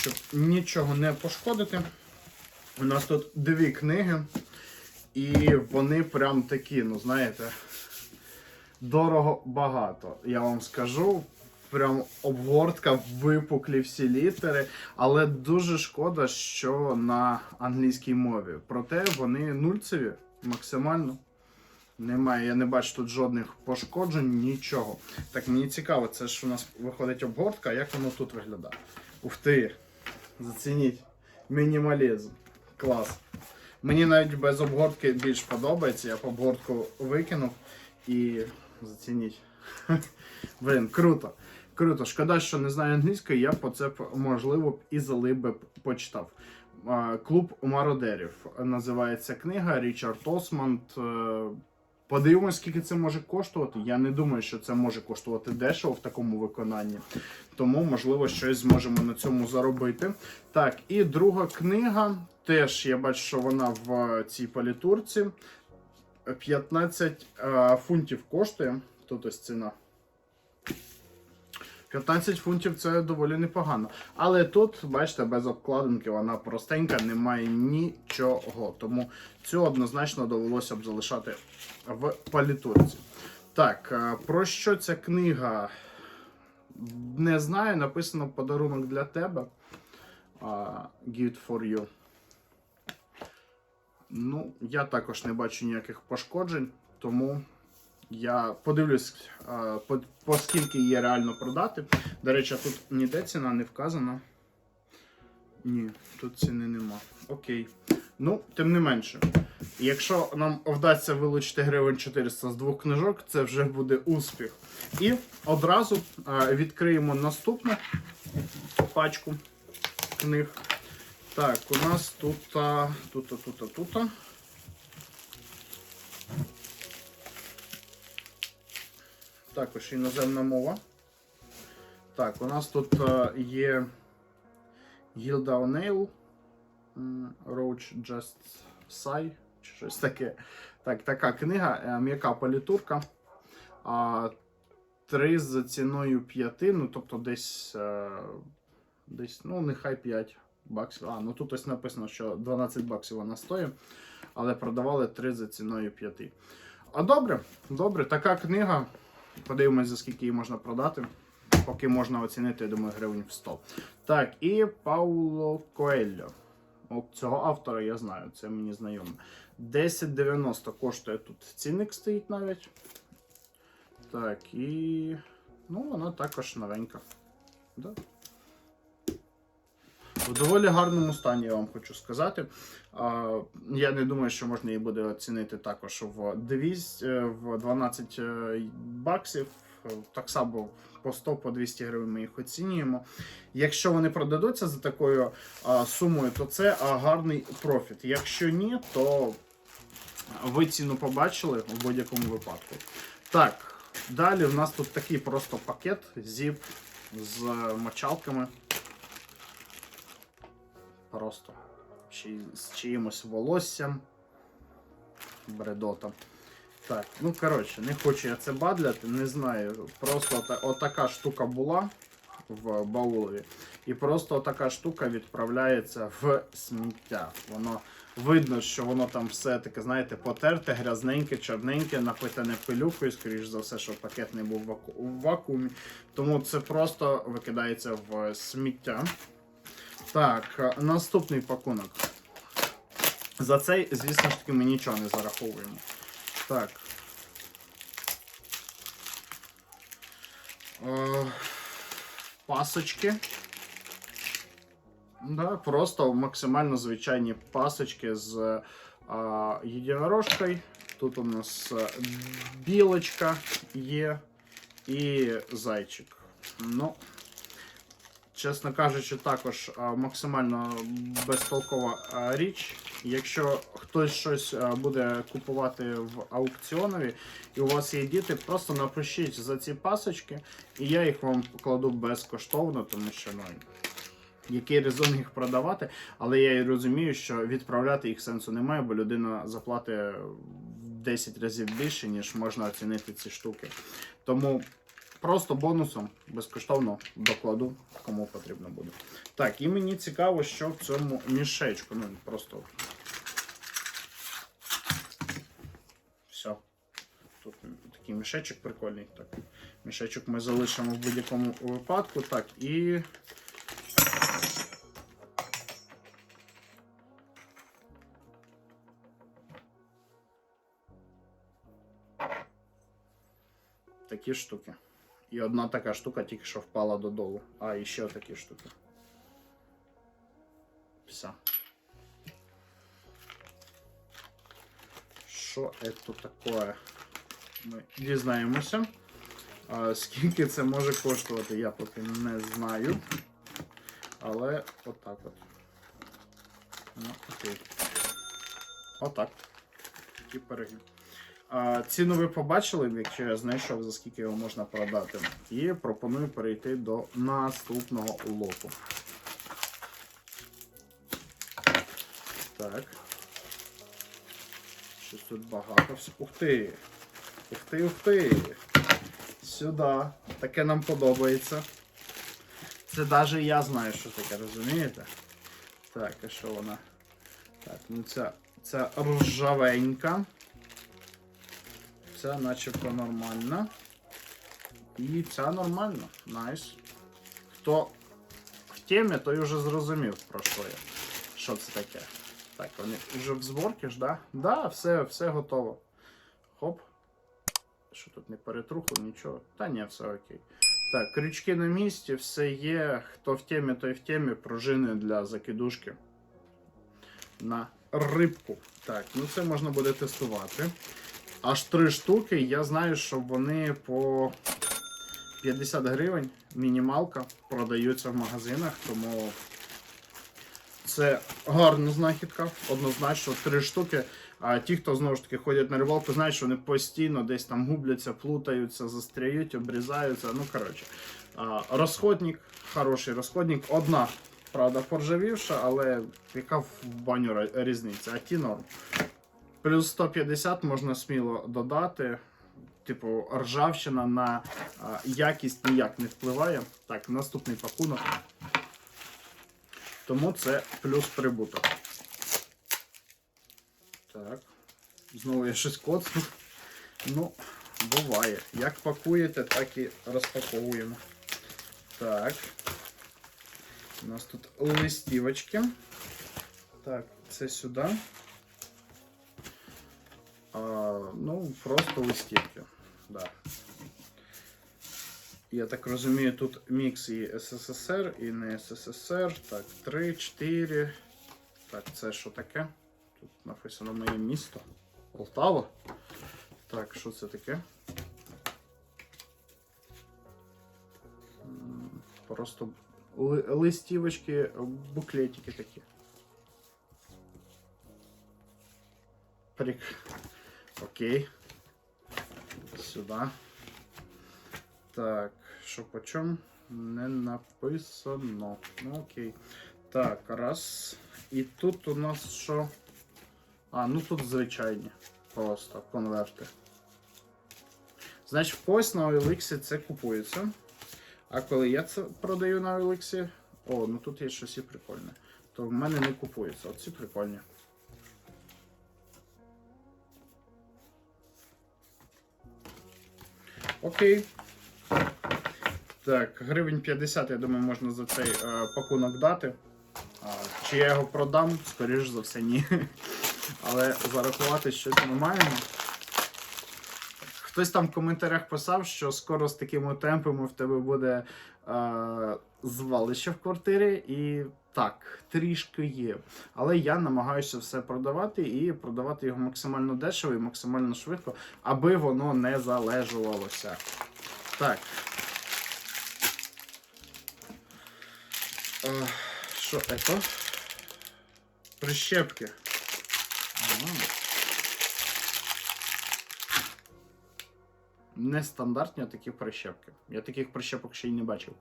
щоб нічого не пошкодити. У нас тут дві книги, і вони прям такі, ну знаєте, дорого багато. Я вам скажу. Прям обгортка, випуклі всі літери, але дуже шкода, що на англійській мові. Проте вони нульцеві максимально. Немає, я не бачу тут жодних пошкоджень, нічого. Так, мені цікаво, це ж у нас виходить обгортка, як воно тут виглядає? Ух ти! Зацініть. Мінімалізм. Клас. Мені навіть без обгортки більш подобається. Я б обгортку викинув і зацініть. Блін, круто. Круто. Шкода, що не знаю англійської, я б оце б, можливо б і залив би почитав. Клуб мародерів називається книга Річард Осмонд. Е, Подивимось, скільки це може коштувати. Я не думаю, що це може коштувати дешево в такому виконанні. Тому, можливо, щось зможемо на цьому заробити. Так, і друга книга. Теж я бачу, що вона в цій палітурці. 15 е, фунтів коштує. Тут ось ціна. 15 фунтів це доволі непогано. Але тут, бачите, без обкладинки вона простенька, немає нічого. Тому цю однозначно довелося б залишати в палітурці. Так, е, про що ця книга? Не знаю. Написано подарунок для тебе. Gift for you. Ну, я також не бачу ніяких пошкоджень, тому я подивлюсь, а, по, по скільки її реально продати. До речі, тут ніде ціна не вказана. Ні, тут ціни нема. Окей. Ну, тим не менше. Якщо нам вдасться вилучити гривень 400 з двох книжок, це вже буде успіх. І одразу а, відкриємо наступну пачку книг. Так, у нас тут, а, тут, а, тут, тут. Також іноземна мова. Так, у нас тут е, є Гілда O'Neill, Roach Just Sigh, чи щось таке. Так, така книга, е, м'яка політурка. Три за ціною п'яти, ну тобто десь, е, десь, ну, нехай 5 баксів. А, ну тут ось написано, що 12 баксів вона стоїть, але продавали 3 за ціною 5. А добре, добре, така книга. Подивимось, за скільки її можна продати. Поки можна оцінити, я думаю, гривень в 100. Так, і Пауло Коельо. Цього автора я знаю, це мені знайомо. 10,90 коштує тут. Цінник стоїть навіть. Так, і. Ну, вона також новенька. Да. В доволі гарному стані, я вам хочу сказати. Я не думаю, що можна її буде оцінити також в 200, е, 12 е, баксів. Так само по 100 по 200 гривень ми їх оцінюємо. Якщо вони продадуться за такою сумою, то це гарний профіт. Якщо ні, то ви ціну побачили в будь-якому випадку. Так, далі в нас тут такий просто пакет зіп з мочалками. Просто чи, з чиїмось волоссям. Бредота. Так, ну коротше, не хочу я це бадляти, не знаю. Просто ота, отака штука була в баулові. І просто отака штука відправляється в сміття. Воно видно, що воно там все таке, знаєте, потерте, грязненьке, чорненьке, напитане пилюкою, скоріш за все, що пакет не був в вакуумі. Тому це просто викидається в сміття. Так, е, наступний пакунок. За цей, звісно ж таки, ми нічого не зараховуємо. Так. Е, пасочки. Да, просто максимально звичайні пасочки з а, єдинорожкою. Тут у нас е, білочка є і зайчик. Ну, чесно кажучи, також максимально безтолкова річ. Якщо хтось щось буде купувати в аукціонові, і у вас є діти, просто напишіть за ці пасочки, і я їх вам покладу безкоштовно, тому що ну, який резон їх продавати, але я і розумію, що відправляти їх сенсу немає, бо людина заплатить в 10 разів більше, ніж можна оцінити ці штуки. Тому Просто бонусом безкоштовно докладу, кому потрібно буде. Так, і мені цікаво, що в цьому мішечку. Ну, просто. Все. Тут такий мішечок прикольний. Так. Мішечок ми залишимо в будь-якому випадку. Так, і. Такі штуки. І одна така штука тільки що впала додолу. А, і ще такі штуки. Все. Що це таке? Ми дізнаємося. А, скільки це може коштувати, я поки не знаю. Але отак от. Ну, окей. Отак. Такі пироги. Ціну ви побачили, якщо я знайшов, за скільки його можна продати. І пропоную перейти до наступного лоту. Так. Щось тут багато. Ух ти! Ух ти, ух ти! Сюди. Таке нам подобається. Це навіть я знаю, що таке, розумієте? Так, а що вона? Так, ну ця, ця ржавенька. Ця начебто нормальна. І ця нормальна. Найс. Хто в темі, той вже зрозумів, про що я. Що це таке. Так, вони вже в зборці ж, да? Да, все, все готово. Хоп. Що тут не перетрухло, нічого. Та ні, все окей. Так, крючки на місці, все є. Хто в темі, той в темі. Пружини для закидушки. На рибку. Так, ну це можна буде тестувати. Аж три штуки. Я знаю, що вони по 50 гривень, мінімалка, продаються в магазинах, тому це гарна знахідка. Однозначно, три штуки. А ті, хто знову ж таки ходять на рибалку, знають, що вони постійно десь там губляться, плутаються, застряють, обрізаються. Ну, коротше, розходник, хороший розходник. Одна, правда, поржавівша, але яка в баню різниця, а ті норм. Плюс 150 можна сміло додати. Типу, ржавчина на а, якість ніяк не впливає. Так, наступний пакунок. Тому це плюс прибуток. Так. Знову я щось коцнув. Ну, буває. Як пакуєте, так і розпаковуємо. Так. У нас тут листівочки. Так, це сюди. Ну, просто листівки. Да. Я так розумію, тут мікс і СССР, і не СССР. Так, 3, 4. Так, це що таке? Тут написано моє місто. Полтава. Так, що це таке? Просто ли- листівочки, буклетики такі. Прик. Окей. Сюди. Так, що по чому? Не написано. Ну окей. Так, раз. І тут у нас що? А, ну тут звичайні. Просто конверти. Значить, ось на OLX це купується. А коли я це продаю на OLX, о, ну тут є щось і прикольне. То в мене не купується. Оці прикольні. Окей. Так, гривень 50, я думаю, можна за цей е, пакунок дати. А, чи я його продам? Скоріш за все, ні. Але зарахувати щось ми маємо. Хтось там в коментарях писав, що скоро з такими темпами в тебе буде е, звалище в квартирі, і так, трішки є. Але я намагаюся все продавати і продавати його максимально дешево і максимально швидко, аби воно не залежувалося. Так. Е, Що це? Прищепки. Нестандартні такі прищепки. Я таких прищепок ще й не бачив.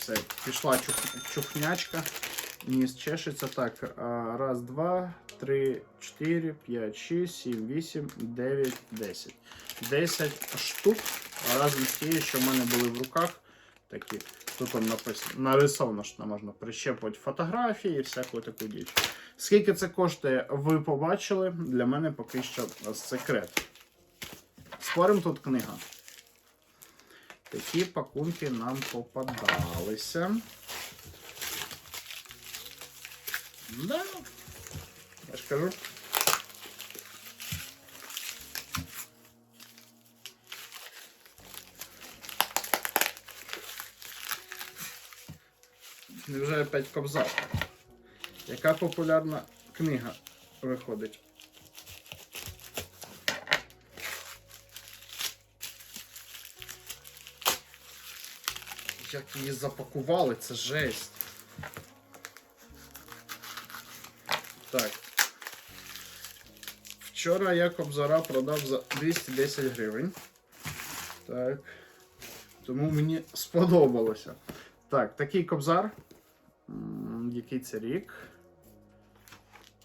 Все, пішла чух... чухнячка. Ніс чешеться. Так, раз, два, три, чотири, п'ять, шість, сім, вісім, дев'ять, десять. Десять штук разом з тією, що в мене були в руках, такі, тут там написано, нарисовано, що можна прищепувати фотографії і всяку таку діч. Скільки це коштує, ви побачили. Для мене поки що секрет. Спорим тут книга. Такі пакунки нам попадалися. Да. Я ж кажу. Невже опять кобзар? Яка популярна книга виходить? Як її запакували, це жесть. Так. Вчора я кобзара продав за 210 гривень. Так. Тому мені сподобалося. Так, такий кобзар. Який це рік?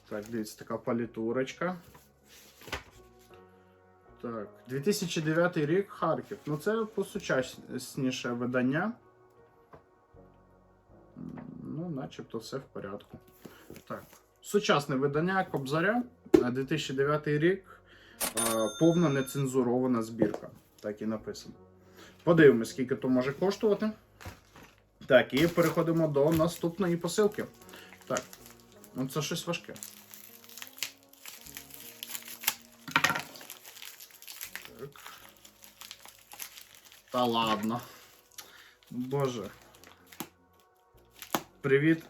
Так, дивіться, така палітурочка. Так, 2009 рік Харків. Ну, це посучасніше видання. Ну, начебто все в порядку. Так. Сучасне видання Кобзаря, е, 2009 рік. е, Повна нецензурована збірка. Так і написано. Подивимось, скільки то може коштувати. Так, і переходимо до наступної посилки. Так, ну це щось важке. Так. Та ладно. Боже. Привіт.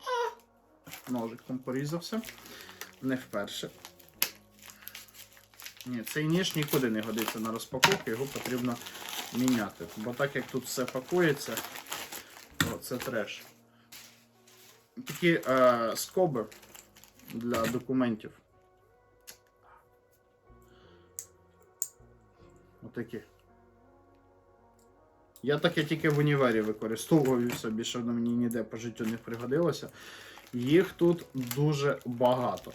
А! Ножиком порізався. Не вперше. Ні, цей ніж нікуди не годиться на розпаковку, його потрібно міняти. Бо так як тут все пакується, то це треш. Такі е, скоби для документів. Отакі. Я таке тільки в універі використовую собі, що воно мені ніде по життю не пригодилося. Їх тут дуже багато.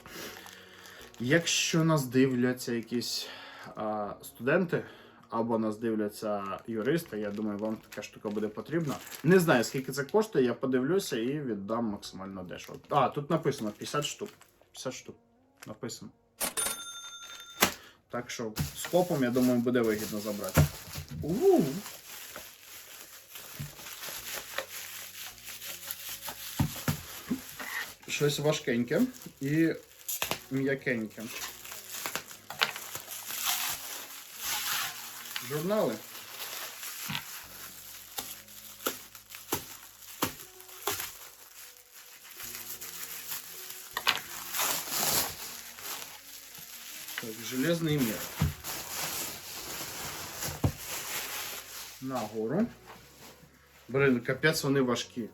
Якщо нас дивляться якісь а, студенти або нас дивляться юристи, я думаю, вам така штука буде потрібна. Не знаю, скільки це коштує, я подивлюся і віддам максимально дешево. А, тут написано 50 штук. 50 штук. Написано. Так що з копом, я думаю, буде вигідно забрати. у Щось важкеньке і м'якеньке. Журнали. Так, железний мір. Нагору. Блин, капець вони важкі.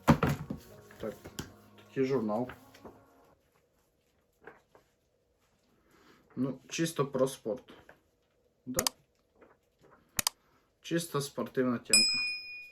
Так, такий журнал. Ну, чисто про спорт. Да? Чисто спортивна темка.